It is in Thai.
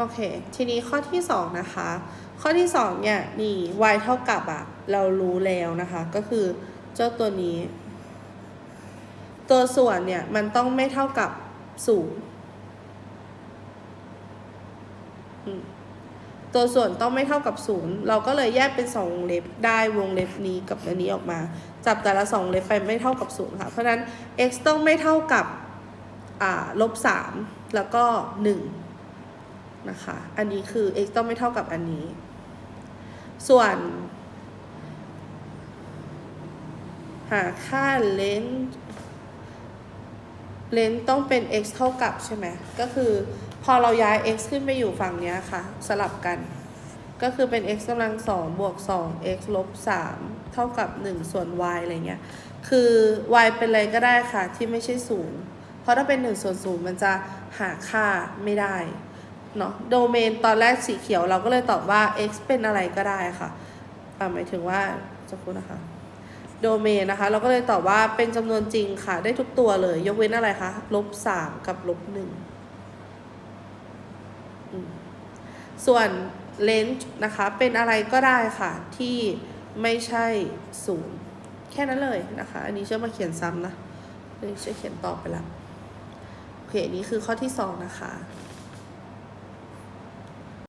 โอเค ทีนี้ข้อที่สองนะคะ ข้อที่สองเนี่ยนี่ y เท่ากับอะเรารู้แล้วนะคะ ก็คือเจ้าตัวนี้ ตัวส่วนเนี่ย มันต้องไม่เท่ากับศูนย์ตัวส่วนต้องไม่เท่ากับศูนย์เราก็เลยแยกเป็นสองวงเล็บได้วงเล็บนี้กับอันนี้ออกมา จับแต่ละสองเล็บไปไม่เท่ากับศูนย์ค่ะ เพราะฉะนั้น x ต้องไม่เท่ากับลบสามแล้วก็หนึ่ง นะคะ อันนี้คือ x ต้องไม่เท่ากับอันนี้ ส่วนหาค่าเลนเลนต้องเป็น x เท่ากับใช่ไหม ก็คือพอเราย้าย x ขึ้นไปอยู่ฝั่งนี้ค่ะ สลับกัน ก็คือเป็น x กำลังสองบวกสอง x ลบสามเท่ากับหนึ่งส่วน y อะไรเงี้ย คือ y เป็นอะไรก็ได้ค่ะที่ไม่ใช่ศูนย์ เพราะถ้าเป็นหนึ่งส่วนศูนย์มันจะหาค่าไม่ได้ เนาะโดเมนตอนแรกสีเขียวเราก็เลยตอบว่า x เป็นอะไรก็ได้ค่ะหมายถึงว่าจะพูดนะคะโดเมนนะคะ เราก็เลยตอบว่าเป็นจำนวนจริงค่ะ ได้ทุกตัวเลย ยกเว้นอะไรคะลบสามกับลบหนึ่งส่วนเลนส์นะคะ เป็นอะไรก็ได้ค่ะ ที่ไม่ใช่ศูนย์แค่นั้นเลยนะคะ อันนี้เชื่อมาเขียนซ้ำนะเชื่อเขียนต่อไปแล้วโอเค นี้คือข้อที่สองนะคะ